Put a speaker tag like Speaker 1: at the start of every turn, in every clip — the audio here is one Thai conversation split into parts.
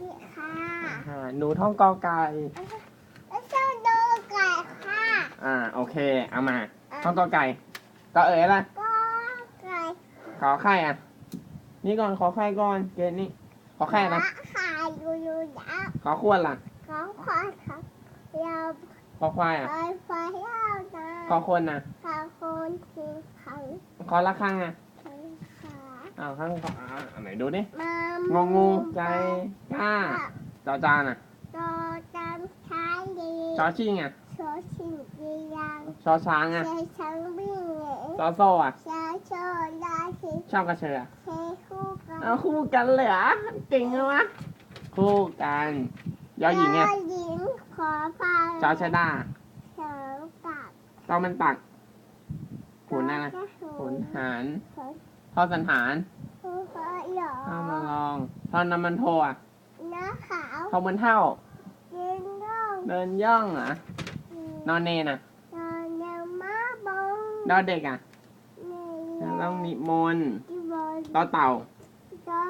Speaker 1: นี่ค่ะ
Speaker 2: อ่าหนูท่องกอไก่
Speaker 1: แล้วเจ้าดูไก่ค่ะ
Speaker 2: อ่า โอเค เอามา ท่องกอไก่ก็เอ๋ยล่ะ
Speaker 1: ก็ไก่
Speaker 2: ขอไข่อะ นี่ก่อนขอไข่ก่อน เกณฑ์นี่ ขอไข่นะ
Speaker 1: ขายอยู่อยู่แล้ว
Speaker 2: ขอขวดล่ะ
Speaker 1: ของขอครับยาว
Speaker 2: ขอควายอะ
Speaker 1: ไฟไฟยาวนะ
Speaker 2: ขอคนนะ
Speaker 1: ขาคนสีขาว
Speaker 2: ขอละครังอะ
Speaker 1: ขา
Speaker 2: อ้าวข้างขออ่าอันไหนดูดิ
Speaker 1: มาง
Speaker 2: องูใจกล้าจอจานอะ
Speaker 1: จอจำช้าดี
Speaker 2: จอชิงอะ
Speaker 1: โชชิงดียัง
Speaker 2: ชอช้างอะ
Speaker 1: เชชังวิ่งเหน
Speaker 2: จอโซ่อะ
Speaker 1: ชาโชลาสิ
Speaker 2: ชอบกระเชออะ
Speaker 1: เชคู่กัน
Speaker 2: เอาคู่กันเลยเหรอเก่งเลยวะคู่กันยอหญิงอะ
Speaker 1: ยอหญิงขอฟัง
Speaker 2: จอชะดา
Speaker 1: เสากับ
Speaker 2: ตอมันปักขุนอะไร
Speaker 1: ขุ
Speaker 2: ขุ
Speaker 1: น
Speaker 2: นหาร
Speaker 1: ขุน
Speaker 2: ทอสันหาร
Speaker 1: ขุนขอหยอ
Speaker 2: ข้าวมาลองทอนน้ำมันโทอะ
Speaker 1: เนื้อขาว
Speaker 2: ทอมันเท่า
Speaker 1: กินร่อง
Speaker 2: เดินย่องอะนอนเนนอะ
Speaker 1: นอนเนื้อม้าบง
Speaker 2: ดอเด็กอะ
Speaker 1: ใน
Speaker 2: ต้องนิมนต์
Speaker 1: ที่บน
Speaker 2: ต่อเต่า
Speaker 1: ก็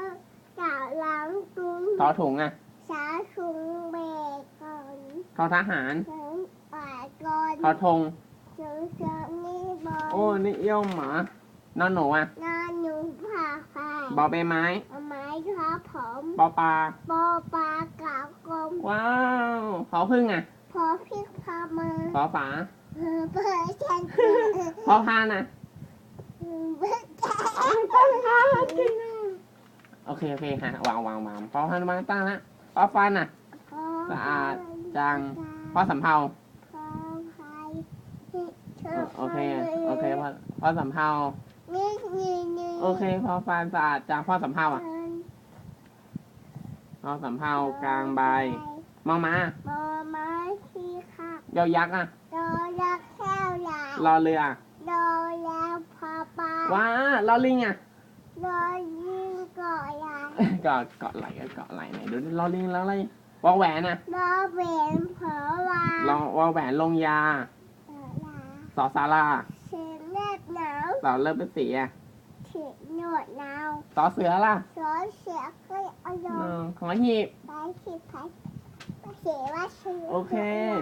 Speaker 1: กล่าวหลังตุง
Speaker 2: ทอถุงอะ
Speaker 1: สาถุงเบรกก่อน
Speaker 2: ทอทหาร
Speaker 1: ถึงป่าก่อน
Speaker 2: ทอธง
Speaker 1: ถึงเสือนี่บอล
Speaker 2: โอ้นิยมหมอนอนหนูอะ
Speaker 1: นอนหนูผ่าไฟ
Speaker 2: บอใบไม้
Speaker 1: เอาไม้ครับผม
Speaker 2: ปอปลา
Speaker 1: ปอปลากาวกลม
Speaker 2: ว้าวพอพึ่งอะ
Speaker 1: พอพริกพามือ
Speaker 2: พอฝา
Speaker 1: เออเปิดฉัน
Speaker 2: พอพานอะ
Speaker 1: เปิดฉัน
Speaker 2: โอเคโอเคฮะวางวางวางพอพันมาตั้งละพอฟันอะสะอาดจังพอสำเภา
Speaker 1: พอไฟ
Speaker 2: โอเคโอเคพอพอสำเภา
Speaker 1: นี่นี่นี่
Speaker 2: โอเค พอฟันสะอาดจังพอสำเภาอะพอสำเภากลางใบมอมา
Speaker 1: มอไม้ที่ค่ะ
Speaker 2: ยอยักษ์อะ
Speaker 1: รอยักษ์แก้วใหญ่
Speaker 2: รอเรือ
Speaker 1: รอแล้วพอปลา
Speaker 2: ว้ารอลิงอะ
Speaker 1: รอยิงก่อใหญ่
Speaker 2: เกาะเกาะไหลอะเกาะไหลไหนดูดิรอลิงแล้วอะไรวอแหวนอะ
Speaker 1: รอเวนเผลอวาร
Speaker 2: อวอแหวนลงยา
Speaker 1: เออลา
Speaker 2: สอสารา
Speaker 1: เสียงเล็บหนาว
Speaker 2: สอเลิศเป็นสีอะ
Speaker 1: เถียหนวดหนาว
Speaker 2: สอเสือล่ะ
Speaker 1: สอเสียก็เอาย
Speaker 2: อื
Speaker 1: ง
Speaker 2: มของหีบ
Speaker 1: ไปสิไปเสียว่าชื่อ
Speaker 2: โอเค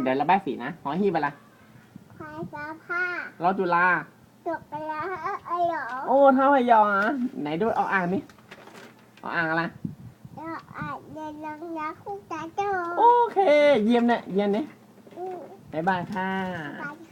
Speaker 2: เดี๋ยวระบายสีนะของหีบอะไร
Speaker 1: ควายฟ้าผ้าร
Speaker 2: อจุฬา
Speaker 1: จบไปแล้วไอ้หรอ
Speaker 2: โอ้เท่าพยออะไหนดูเอาอ่างนี่เอาอ่างอะไร
Speaker 1: เราอาจจะลังรักคู่ตาโจ
Speaker 2: โอเค เยี่ยมเนี่ยเยี่ยมเนี่ย
Speaker 1: อืม
Speaker 2: บ๊ายบายค่ะ
Speaker 1: ไปค